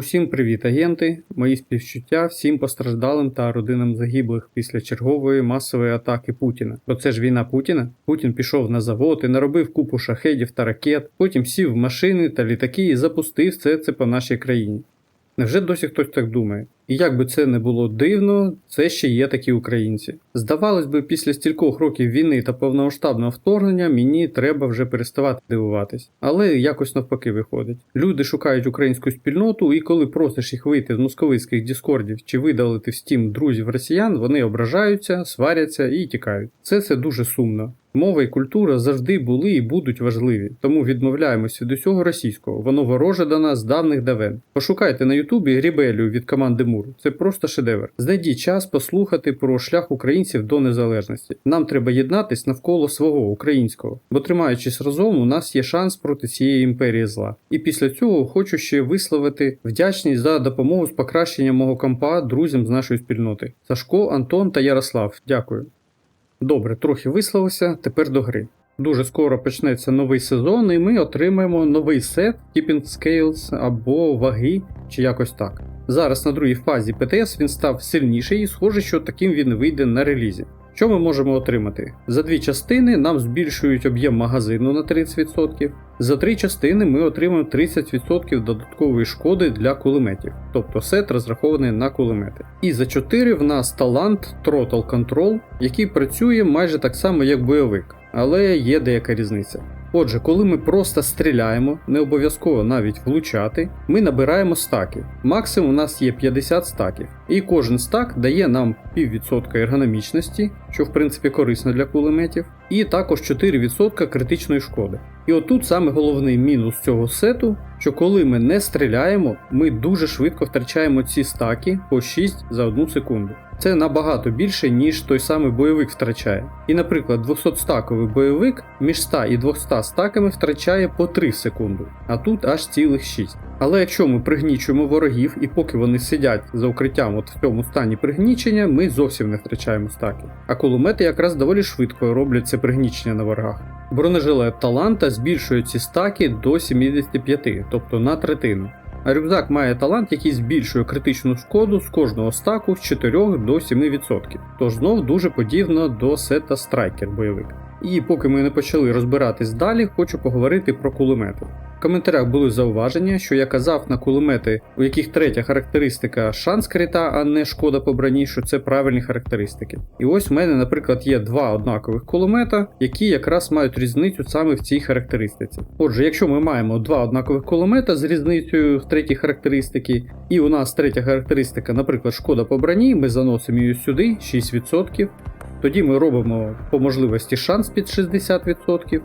Усім привіт, агенти! Мої співчуття всім постраждалим та родинам загиблих після чергової масової атаки Путіна. Бо це ж війна Путіна. Путін пішов на завод і наробив купу шахедів та ракет, потім сів в машини та літаки і запустив все це по нашій країні. Невже досі хтось так думає? І як би це не було дивно, це ще є такі українці. Здавалось би, після стількох років війни та повномасштабного вторгнення мені треба вже переставати дивуватись. Але якось навпаки виходить. Люди шукають українську спільноту, і коли просиш їх вийти з московицьких діскордів чи видалити в стім друзів росіян, вони ображаються, сваряться і тікають. Це це дуже сумно. Мова і культура завжди були і будуть важливі, тому відмовляємося від усього російського. Воно вороже до нас з давних давен. Пошукайте на Ютубі Грібелію від команди Мур. Це просто шедевр. Знайдіть час послухати про шлях українців до незалежності. Нам треба єднатись навколо свого українського, бо тримаючись разом, у нас є шанс проти цієї імперії зла. І після цього хочу ще висловити вдячність за допомогу з покращенням мого компа друзям з нашої спільноти. Сашко, Антон та Ярослав. Дякую. Добре, трохи висловився, тепер до гри. Дуже скоро почнеться новий сезон, і ми отримаємо новий сет Keeping Scales або ваги, чи якось так. Зараз на другій фазі ПТС він став сильніший і схоже, що таким він вийде на релізі. Що ми можемо отримати? За дві частини нам збільшують об'єм магазину на 30%. За три частини ми отримаємо 30% додаткової шкоди для кулеметів, тобто сет розрахований на кулемети. І за 4 в нас талант Throttle Control, який працює майже так само, як бойовик, але є деяка різниця. Отже, коли ми просто стріляємо, не обов'язково навіть влучати, ми набираємо стаки. Максимум у нас є 50 стаків, і кожен стак дає нам піввідсотка ергономічності, що в принципі корисно для кулеметів, і також 4% критичної шкоди. І отут саме головний мінус цього сету, що коли ми не стріляємо, ми дуже швидко втрачаємо ці стаки по 6 за 1 секунду. Це набагато більше, ніж той самий бойовик втрачає. І, наприклад, 200-стаковий бойовик між 100 і 200 стаками втрачає по 3 секунди, а тут аж цілих 6. Але якщо ми пригнічуємо ворогів, і поки вони сидять за укриттям от в цьому стані пригнічення, ми зовсім не втрачаємо стаки. А кулемети якраз доволі швидко роблять це пригнічення на ворогах. Бронежилет таланта збільшує ці стаки до 75, тобто на третину. Рюкзак має талант, який збільшує критичну шкоду з кожного стаку з 4 до 7%. Тож знов дуже подібно до сета Страйкер бойовик. І поки ми не почали розбиратись далі, хочу поговорити про кулемети. В коментарях були зауваження, що я казав на кулемети, у яких третя характеристика шанс крита, а не шкода по броні, що це правильні характеристики. І ось в мене, наприклад, є два однакових кулемета, які якраз мають різницю саме в цій характеристиці. Отже, якщо ми маємо два однакових кулемета з різницею в третій характеристики, і у нас третя характеристика, наприклад, шкода по броні, ми заносимо її сюди 6%. Тоді ми робимо по можливості шанс під 60%.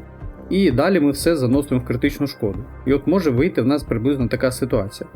І далі ми все заносимо в критичну шкоду. І от може вийти в нас приблизно така ситуація.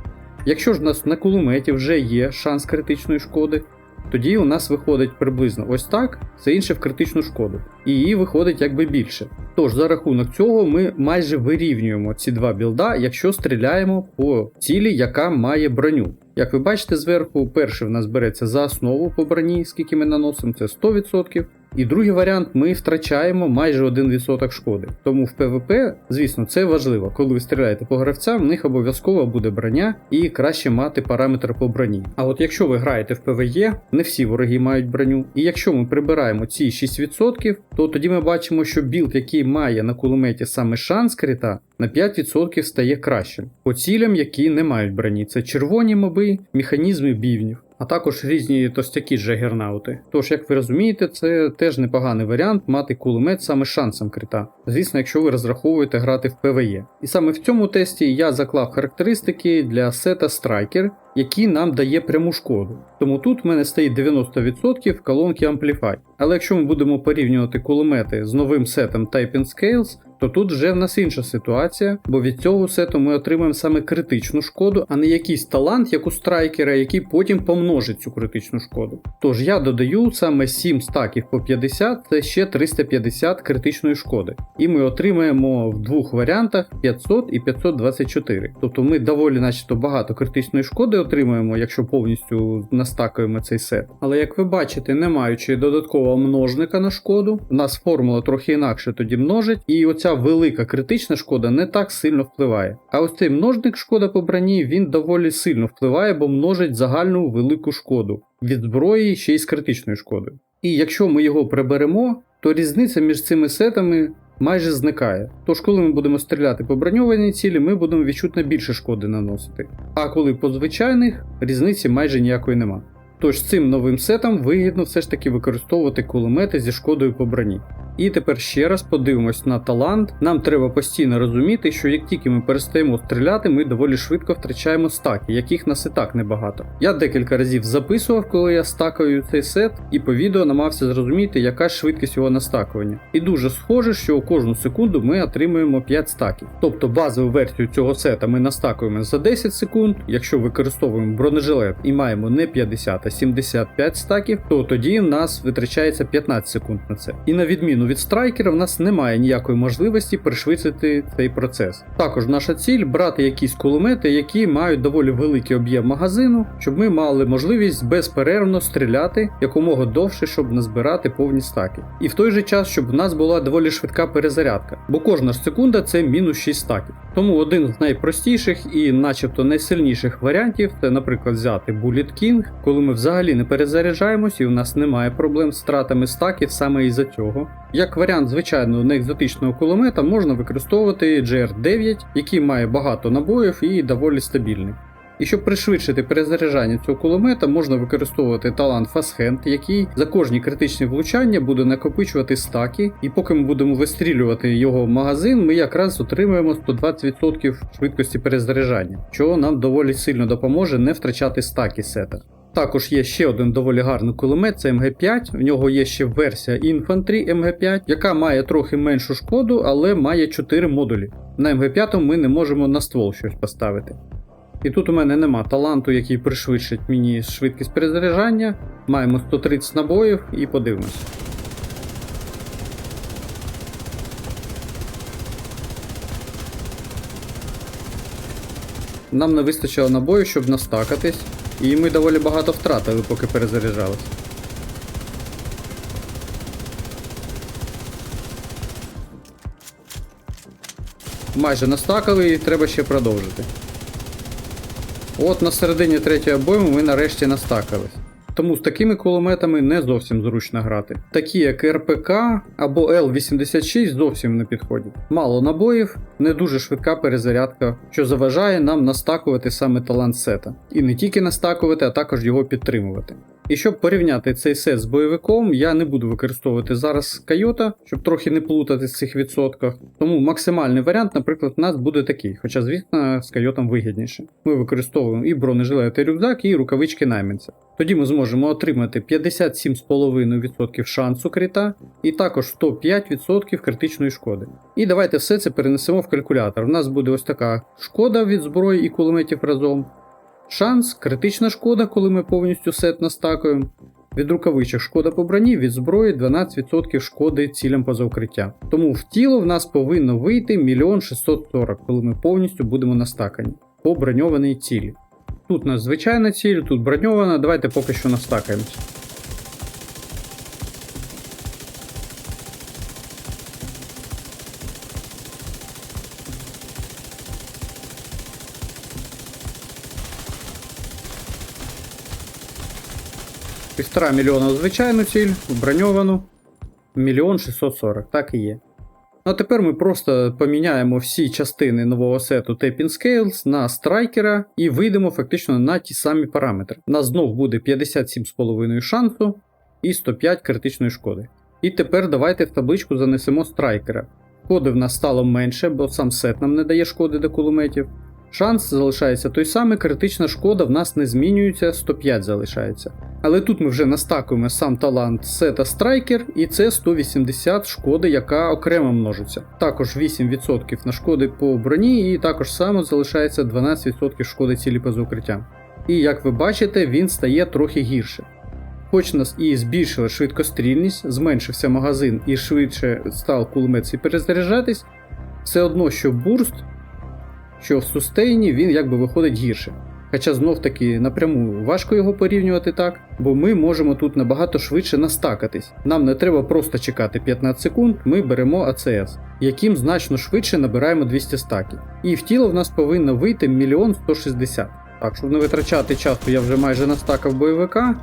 Якщо ж у нас на кулеметі вже є шанс критичної шкоди, тоді у нас виходить приблизно ось так, це інше в критичну шкоду. І її виходить якби більше. Тож за рахунок цього ми майже вирівнюємо ці два білда, якщо стріляємо по цілі, яка має броню. Як ви бачите зверху, перший в нас береться за основу по броні, скільки ми наносимо, це 100%. І другий варіант ми втрачаємо майже 1% шкоди. Тому в ПВП, звісно, це важливо. Коли ви стріляєте по гравцям, в них обов'язково буде броня і краще мати параметр по броні. А от якщо ви граєте в ПВЕ, не всі вороги мають броню. І якщо ми прибираємо ці 6%, то тоді ми бачимо, що білд, який має на кулеметі саме шанс крита, на 5% стає кращим. По цілям, які не мають броні, це червоні моби, механізми бівнів а також різні тостякі джагернаути. Тож, як ви розумієте, це теж непоганий варіант мати кулемет саме шансом крита. Звісно, якщо ви розраховуєте грати в ПВЕ. І саме в цьому тесті я заклав характеристики для сета Striker, який нам дає пряму шкоду. Тому тут в мене стоїть 90% колонки Amplify. Але якщо ми будемо порівнювати кулемети з новим сетом Typing Scales, то тут вже в нас інша ситуація, бо від цього сету ми отримаємо саме критичну шкоду, а не якийсь талант, як у страйкера, який потім помножить цю критичну шкоду. Тож я додаю саме 7 стаків по 50, це ще 350 критичної шкоди. І ми отримаємо в двох варіантах 500 і 524. Тобто ми доволі начебто багато критичної шкоди отримаємо, якщо повністю настакуємо цей сет. Але як ви бачите, не маючи додаткового множника на шкоду, у нас формула трохи інакше тоді множить, і оця хоча велика критична шкода не так сильно впливає. А ось цей множник шкода по броні він доволі сильно впливає, бо множить загальну велику шкоду від зброї ще й з критичною шкодою. І якщо ми його приберемо, то різниця між цими сетами майже зникає. Тож, коли ми будемо стріляти по броньованій цілі, ми будемо відчутно більше шкоди наносити. А коли по звичайних, різниці майже ніякої нема. Тож цим новим сетом вигідно все ж таки використовувати кулемети зі шкодою по броні. І тепер ще раз подивимось на талант. Нам треба постійно розуміти, що як тільки ми перестаємо стріляти, ми доволі швидко втрачаємо стаки, яких нас і так небагато. Я декілька разів записував, коли я стакаю цей сет, і по відео намагався зрозуміти, яка швидкість його настакування. І дуже схоже, що у кожну секунду ми отримуємо 5 стаків. Тобто базову версію цього сета ми настакуємо за 10 секунд. Якщо використовуємо бронежилет і маємо не 50, а 75 стаків, то тоді в нас витрачається 15 секунд на це. І на відміну від страйкера, в нас немає ніякої можливості пришвидшити цей процес. Також наша ціль брати якісь кулемети, які мають доволі великий об'єм магазину, щоб ми мали можливість безперервно стріляти якомога довше, щоб назбирати повні стаки. І в той же час, щоб в нас була доволі швидка перезарядка, бо кожна ж секунда це мінус 6 стаків. Тому один з найпростіших і, начебто, найсильніших варіантів це, наприклад, взяти Bullet King, коли ми взагалі не перезаряджаємось і у нас немає проблем з втратами стаків саме із-за цього. Як варіант звичайного неекзотичного кулемета можна використовувати GR9, який має багато набоїв і доволі стабільний. І щоб пришвидшити перезаряджання цього кулемета, можна використовувати талант Hand, який за кожні критичні влучання буде накопичувати стаки, і поки ми будемо вистрілювати його в магазин, ми якраз отримуємо 120% швидкості перезаряджання, що нам доволі сильно допоможе не втрачати стаки сета. Також є ще один доволі гарний кулемет, це МГ5. В нього є ще версія Infantry МГ5, яка має трохи меншу шкоду, але має 4 модулі. На МГ5 ми не можемо на ствол щось поставити. І тут у мене нема таланту, який пришвидшить мені швидкість перезаряджання. Маємо 130 набоїв і подивимось. Нам не вистачило набою, щоб настакатись, і ми доволі багато втратили, поки перезаряджались. Майже настакали і треба ще продовжити. От на середині третього бойму ми нарешті настакались. Тому з такими кулеметами не зовсім зручно грати. Такі як РПК або Л-86 зовсім не підходять. Мало набоїв, не дуже швидка перезарядка, що заважає нам настакувати саме талант сета. І не тільки настакувати, а також його підтримувати. І щоб порівняти цей сет з бойовиком, я не буду використовувати зараз Кайота, щоб трохи не плутати з цих відсотках. Тому максимальний варіант, наприклад, у нас буде такий, хоча, звісно, з Кайотом вигідніше. Ми використовуємо і бронежилет, і рюкзак, і рукавички найманця. Тоді ми зможемо отримати 57,5% шансу крита, і також 105% критичної шкоди. І давайте все це перенесемо в калькулятор. У нас буде ось така шкода від зброї і кулеметів разом. Шанс, критична шкода, коли ми повністю сет настакуємо. Від рукавичок шкода по броні, від зброї 12% шкоди цілям поза укриття. Тому в тіло в нас повинно вийти 1 640, коли ми повністю будемо настакані по броньованій цілі. Тут у нас звичайна ціль, тут броньована, давайте поки що настакаємось. Півтора мільйона звичайну ціль, броньовану. Мільйон 640, так і є. Ну а тепер ми просто поміняємо всі частини нового сету Tapping Scales на страйкера і вийдемо фактично на ті самі параметри. У нас знов буде 57,5 шансу і 105 критичної шкоди. І тепер давайте в табличку занесемо страйкера. Шкоди в нас стало менше, бо сам сет нам не дає шкоди до кулеметів. Шанс залишається той самий, критична шкода в нас не змінюється, 105 залишається. Але тут ми вже настакуємо сам талант сета страйкер, і це 180 шкоди, яка окремо множиться. Також 8% на шкоди по броні, і також само залишається 12% шкоди цілі поза укриттям. І як ви бачите, він стає трохи гірше. Хоч нас і збільшила швидкострільність, зменшився магазин і швидше став кулемет перезаряджатись, все одно, що бурст що в сустейні він якби виходить гірше. Хоча знов таки напряму важко його порівнювати так, бо ми можемо тут набагато швидше настакатись. Нам не треба просто чекати 15 секунд, ми беремо АЦС, яким значно швидше набираємо 200 стаків. І в тіло в нас повинно вийти 1 160 Так, щоб не витрачати часу, я вже майже настакав бойовика.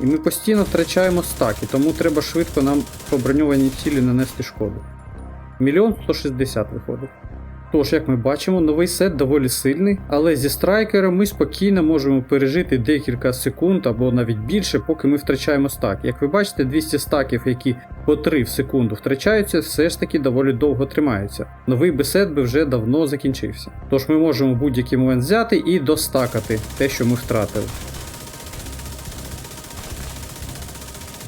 І ми постійно втрачаємо стаки, тому треба швидко нам по броньованій цілі нанести шкоду. Мільйон 160 виходить. Тож, як ми бачимо, новий сет доволі сильний, але зі страйкером ми спокійно можемо пережити декілька секунд або навіть більше, поки ми втрачаємо стак. Як ви бачите, 200 стаків, які по 3 в секунду втрачаються, все ж таки доволі довго тримаються. Новий бесет би вже давно закінчився. Тож ми можемо будь-який момент взяти і достакати те, що ми втратили.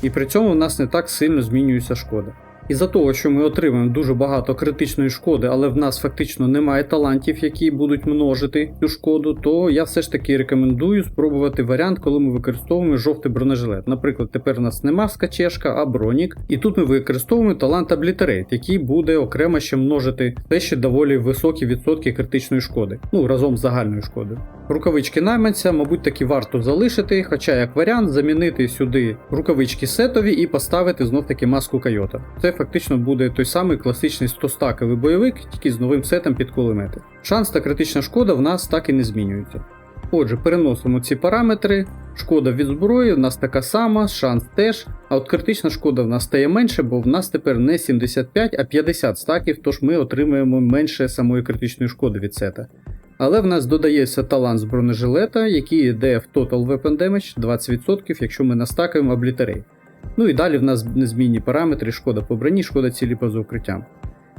І при цьому в нас не так сильно змінюється шкода. Із-за того, що ми отримуємо дуже багато критичної шкоди, але в нас фактично немає талантів, які будуть множити цю шкоду, то я все ж таки рекомендую спробувати варіант, коли ми використовуємо жовтий бронежилет. Наприклад, тепер у нас не маска чешка, а бронік. І тут ми використовуємо талант Obliterate, який буде окремо ще множити те ще доволі високі відсотки критичної шкоди, ну разом з загальною шкодою. Рукавички найманця, мабуть, таки варто залишити, хоча як варіант замінити сюди рукавички сетові і поставити знов таки маску койота. Це фактично буде той самий класичний 100-стаковий бойовик, тільки з новим сетом під кулемети. Шанс та критична шкода в нас так і не змінюються. Отже, переносимо ці параметри. Шкода від зброї в нас така сама, шанс теж. А от критична шкода в нас стає менше, бо в нас тепер не 75, а 50 стаків, тож ми отримуємо менше самої критичної шкоди від сета. Але в нас додається талант з бронежилета, який йде в Total Weapon Damage 20%, якщо ми настакаємо Obliterate. Ну і далі в нас незмінні параметри, шкода по броні, шкода цілі по укриттям.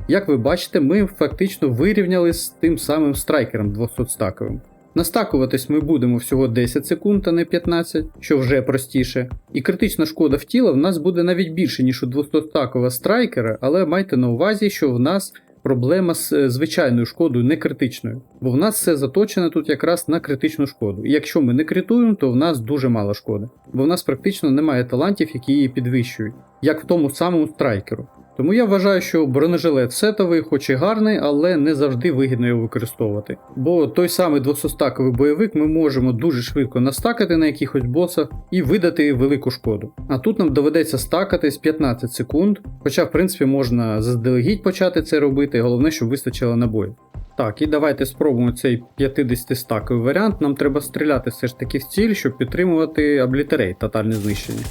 Як ви бачите, ми фактично вирівняли з тим самим страйкером 200-стаковим. Настакуватись ми будемо всього 10 секунд, а не 15, що вже простіше. І критична шкода в тіла в нас буде навіть більше, ніж у 200-стакового страйкера, але майте на увазі, що в нас проблема з е, звичайною шкодою, не критичною. Бо в нас все заточене тут якраз на критичну шкоду. І якщо ми не критуємо, то в нас дуже мало шкоди. Бо в нас практично немає талантів, які її підвищують, як в тому самому страйкеру. Тому я вважаю, що бронежилет сетовий, хоч і гарний, але не завжди вигідно його використовувати. Бо той самий 200-стаковий бойовик ми можемо дуже швидко настакати на якихось босах і видати велику шкоду. А тут нам доведеться стакатись 15 секунд, хоча в принципі можна заздалегідь почати це робити, головне, щоб вистачило набоїв. Так, і давайте спробуємо цей 50-стаковий варіант. Нам треба стріляти все ж таки в ціль, щоб підтримувати облітерейт, тотальне знищення.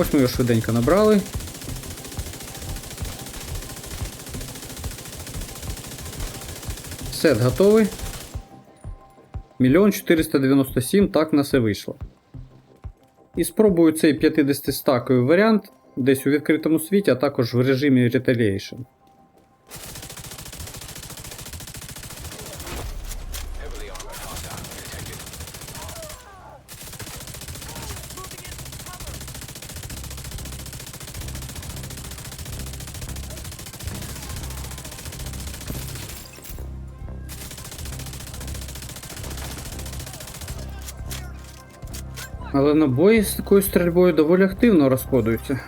Ось ми його швиденько набрали. Сет готовий. Мільйон 497, так на все вийшло. І спробую цей 50-стаковий варіант десь у відкритому світі, а також в режимі Retaliation. Але набої з такою стрільбою доволі активно розходуються.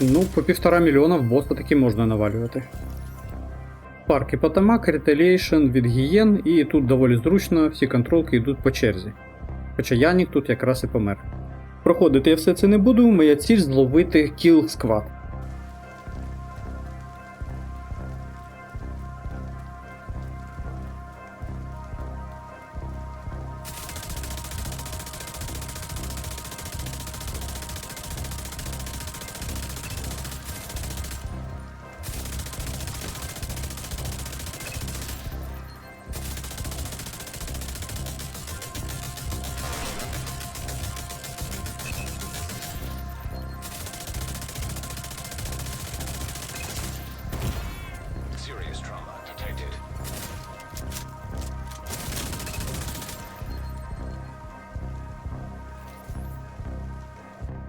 Ну, по півтора мільйона в боса таки можна навалювати. Парки Потамак, Retaliation від гієн, і тут доволі зручно, всі контролки йдуть по черзі. Хоча Янік тут якраз і помер. Проходити я все це не буду, моя ціль зловити кіл сквад.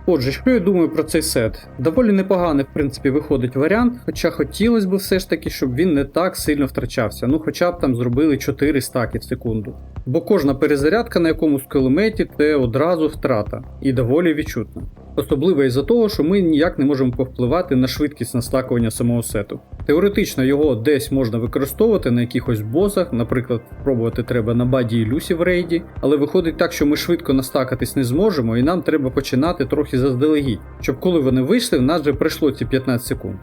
Отже, що я думаю про цей сет? Доволі непоганий, в принципі, виходить варіант, хоча хотілося б все ж таки, щоб він не так сильно втрачався. Ну хоча б там зробили 4 стаки в секунду. Бо кожна перезарядка на якомусь кулеметі це одразу втрата і доволі відчутна. Особливо із-за того, що ми ніяк не можемо повпливати на швидкість настакування самого сету. Теоретично його десь можна використовувати на якихось босах, наприклад, пробувати треба на баді і Люсі в рейді, але виходить так, що ми швидко настакатись не зможемо, і нам треба починати трохи заздалегідь, щоб коли вони вийшли, в нас вже пройшло ці 15 секунд.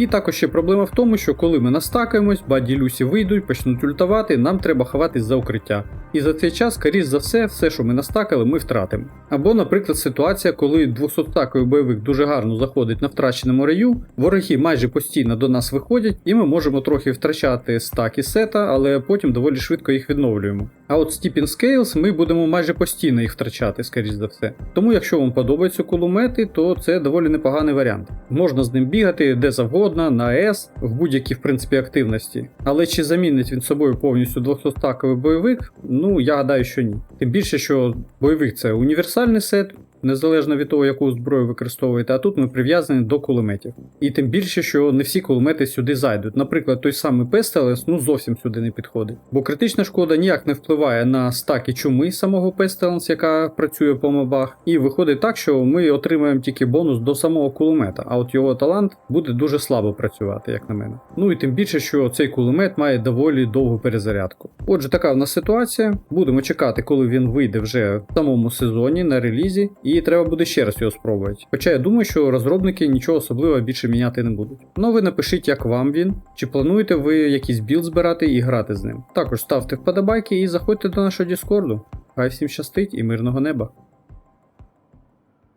І також ще проблема в тому, що коли ми настакаємось, баді і Люсі вийдуть, почнуть ультувати, нам треба ховатись за укриття. І за цей час, скоріш за все, все, що ми настакали, ми втратимо. Або, наприклад, ситуація, коли 200-таковий бойовик дуже гарно заходить на втраченому раю, вороги майже постійно до нас виходять, і ми можемо трохи втрачати стаки сета, але потім доволі швидко їх відновлюємо. А от Steeping Scales ми будемо майже постійно їх втрачати, скоріш за все. Тому, якщо вам подобаються кулемети, то це доволі непоганий варіант. Можна з ним бігати де завгодно, на АЕС, в будь-якій в принципі активності. Але чи замінить він собою повністю 200-стаковий бойовик? Ну я гадаю, що ні. Тим більше, що бойовик це універсальний сет. Незалежно від того, яку зброю використовуєте, а тут ми прив'язані до кулеметів. І тим більше, що не всі кулемети сюди зайдуть. Наприклад, той самий Pestilence ну зовсім сюди не підходить. Бо критична шкода ніяк не впливає на стаки чуми самого Pestilence, яка працює по мобах. І виходить так, що ми отримаємо тільки бонус до самого кулемета, а от його талант буде дуже слабо працювати, як на мене. Ну і тим більше, що цей кулемет має доволі довгу перезарядку. Отже, така в нас ситуація. Будемо чекати, коли він вийде вже в самому сезоні на релізі, треба буде ще раз його спробувати. Хоча я думаю, що розробники нічого особливого більше міняти не будуть. Ну ви напишіть, як вам він, чи плануєте ви якийсь білд збирати і грати з ним. Також ставте вподобайки і заходьте до нашого Діскорду. Хай всім щастить і мирного неба!